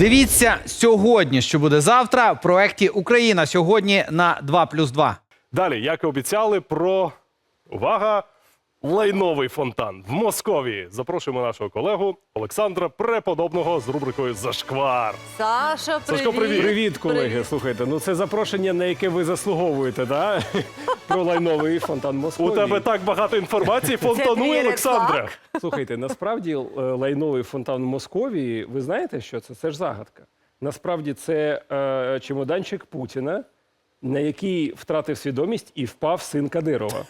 Дивіться сьогодні, що буде завтра в проекті Україна сьогодні на 2+,2. Далі, як і обіцяли, про увага! Лайновий фонтан в Московії. Запрошуємо нашого колегу Олександра Преподобного з рубрикою Зашквар. Саша, привіт. Сашко, привіт. Привіт, колеги. Слухайте, ну це запрошення, на яке ви заслуговуєте, да? Про лайновий фонтан Москви. У тебе так багато інформації. Фонтануй, твій Олександре. Слухайте, насправді е, лайновий фонтан в Московії, ви знаєте, що це? Це ж загадка. Насправді це е, чемоданчик Путіна, на який втратив свідомість і впав син Кадирова.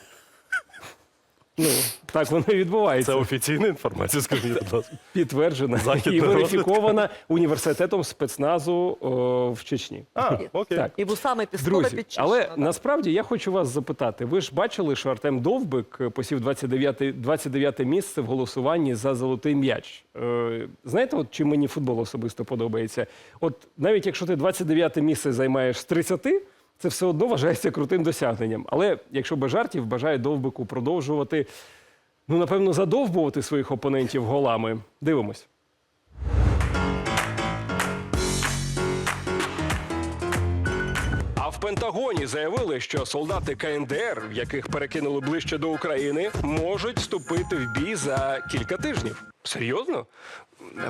Ну, так воно і відбувається. Це офіційна інформація, скажіть, будь ласка. Підтверджена Західна і розвідка. верифікована університетом спецназу о, в Чечні. А, окей. Так. І вусами Піскова Друзі, підчищена. але да. насправді я хочу вас запитати. Ви ж бачили, що Артем Довбик е, посів 29, 29 місце в голосуванні за золотий м'яч. Е, знаєте, от чим мені футбол особисто подобається? От навіть якщо ти 29 місце займаєш з 30, це все одно вважається крутим досягненням. Але якщо без жартів, бажаю Довбику продовжувати, ну напевно, задовбувати своїх опонентів голами. Дивимось. Пентагоні заявили, що солдати КНДР, яких перекинули ближче до України, можуть вступити в бій за кілька тижнів. Серйозно?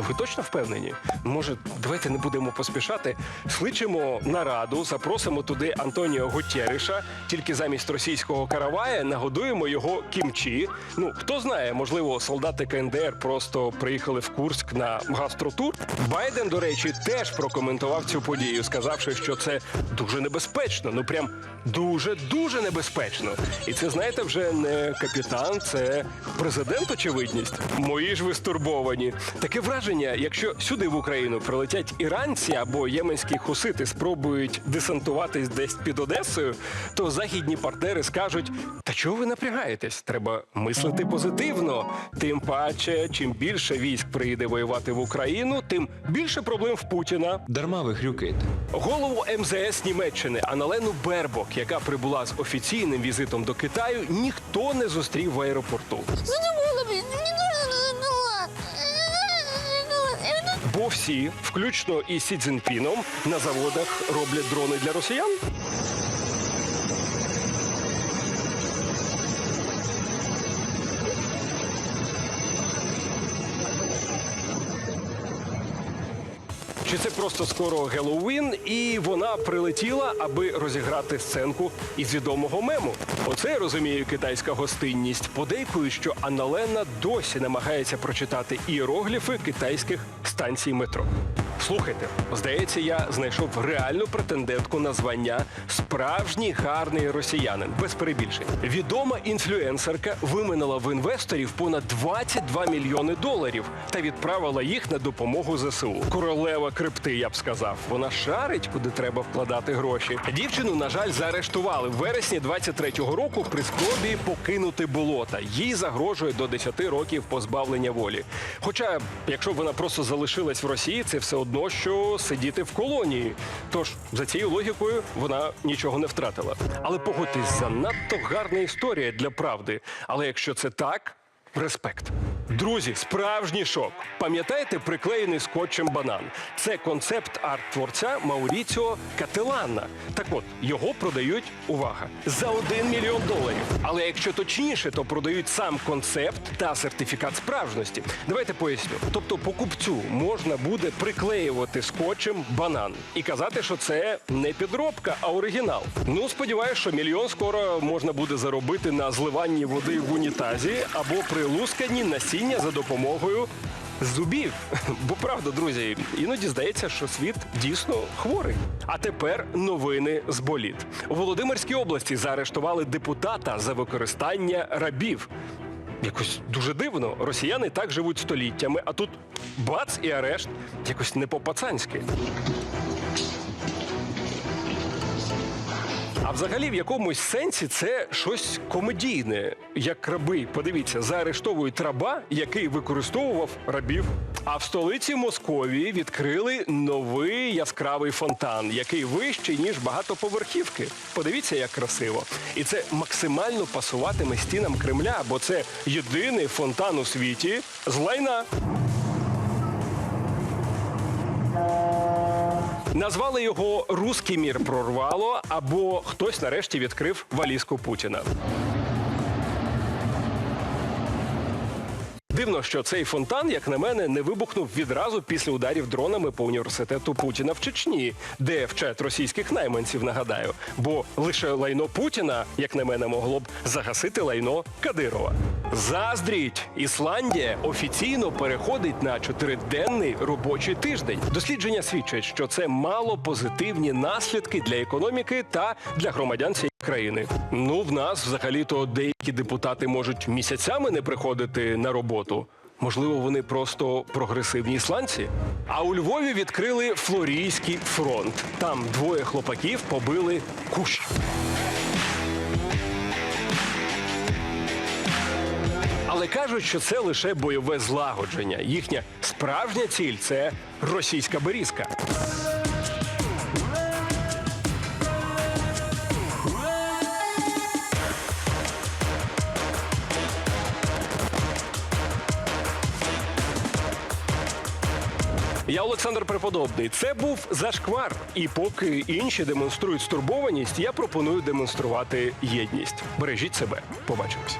Ви точно впевнені? Може, давайте не будемо поспішати. Сличимо нараду, запросимо туди Антоніо Гутєриша, тільки замість російського каравая нагодуємо його кімчі. Ну хто знає, можливо, солдати КНДР просто приїхали в Курськ на гастротур. Байден, до речі, теж прокоментував цю подію, сказавши, що це дуже небезпечно. Ну прям дуже дуже небезпечно. І це знаєте, вже не капітан, це президент. Очевидність. Мої ж ви стурбовані. Таке враження, якщо сюди в Україну прилетять іранці або єменські хусити спробують десантуватись десь під Одесою, то західні партнери скажуть: та чого ви напрягаєтесь? Треба мислити позитивно. Тим паче, чим більше військ приїде воювати в Україну, тим більше проблем в Путіна. Дарма ви хрюкаєте. Голову МЗС Німеччини Аналену Бербок, яка прибула з офіційним візитом до Китаю, ніхто не зустрів в аеропорту. Бо всі, включно і Сі Цзіньпіном, на заводах роблять дрони для росіян. Це просто скоро Геловін, і вона прилетіла, аби розіграти сценку із відомого мему? Оце я розумію китайська гостинність. Подейкую, що Анналена досі намагається прочитати іерогліфи китайських станцій метро. Слухайте, здається, я знайшов реальну претендентку на звання справжній гарний росіянин без перебільшень. Відома інфлюенсерка виминала в інвесторів понад 22 мільйони доларів та відправила їх на допомогу ЗСУ. Королева крипти, я б сказав. Вона шарить, куди треба вкладати гроші. Дівчину, на жаль, заарештували в вересні 23-го року при спробі покинути болота. Їй загрожує до 10 років позбавлення волі. Хоча, якщо б вона просто залишилась в Росії, це все одно, що сидіти в колонії. Тож за цією логікою вона нічого не втратила. Але погодьтесь, занадто гарна історія для правди. Але якщо це так. Респект. Друзі, справжній шок. Пам'ятаєте приклеєний скотчем банан? Це концепт арт-творця Мауріціо Кателана. Так от, його продають, увага, за 1 мільйон доларів. Але якщо точніше, то продають сам концепт та сертифікат справжності. Давайте поясню. Тобто покупцю можна буде приклеювати скотчем банан і казати, що це не підробка, а оригінал. Ну, сподіваюся, що мільйон скоро можна буде заробити на зливанні води в унітазі або при лусканні насіння за допомогою зубів. Бо правда, друзі, іноді здається, що світ дійсно хворий. А тепер новини з боліт. У Володимирській області заарештували депутата за використання рабів. Якось дуже дивно. Росіяни так живуть століттями, а тут бац і арешт якось не по-пацанськи. А взагалі, в якомусь сенсі це щось комедійне, як раби. Подивіться, заарештовують раба, який використовував рабів. А в столиці Московії відкрили новий яскравий фонтан, який вищий ніж багатоповерхівки. Подивіться, як красиво. І це максимально пасуватиме стінам Кремля, бо це єдиний фонтан у світі з лайна. Назвали його Руський мір прорвало або хтось нарешті відкрив валізку Путіна. Дивно, що цей фонтан, як на мене, не вибухнув відразу після ударів дронами по університету Путіна в Чечні, де вчать російських найманців, нагадаю. Бо лише лайно Путіна, як на мене, могло б загасити лайно Кадирова. Заздріть! Ісландія офіційно переходить на чотириденний робочий тиждень. Дослідження свідчать, що це мало позитивні наслідки для економіки та для громадян цієї країни. Ну, в нас взагалі-то деякі депутати можуть місяцями не приходити на роботу. Можливо, вони просто прогресивні ісландці. А у Львові відкрили Флорійський фронт. Там двоє хлопаків побили кущ. Але кажуть, що це лише бойове злагодження. Їхня справжня ціль це російська берізка. Я Олександр Преподобний. Це був зашквар. І поки інші демонструють стурбованість, я пропоную демонструвати єдність. Бережіть себе. Побачимось.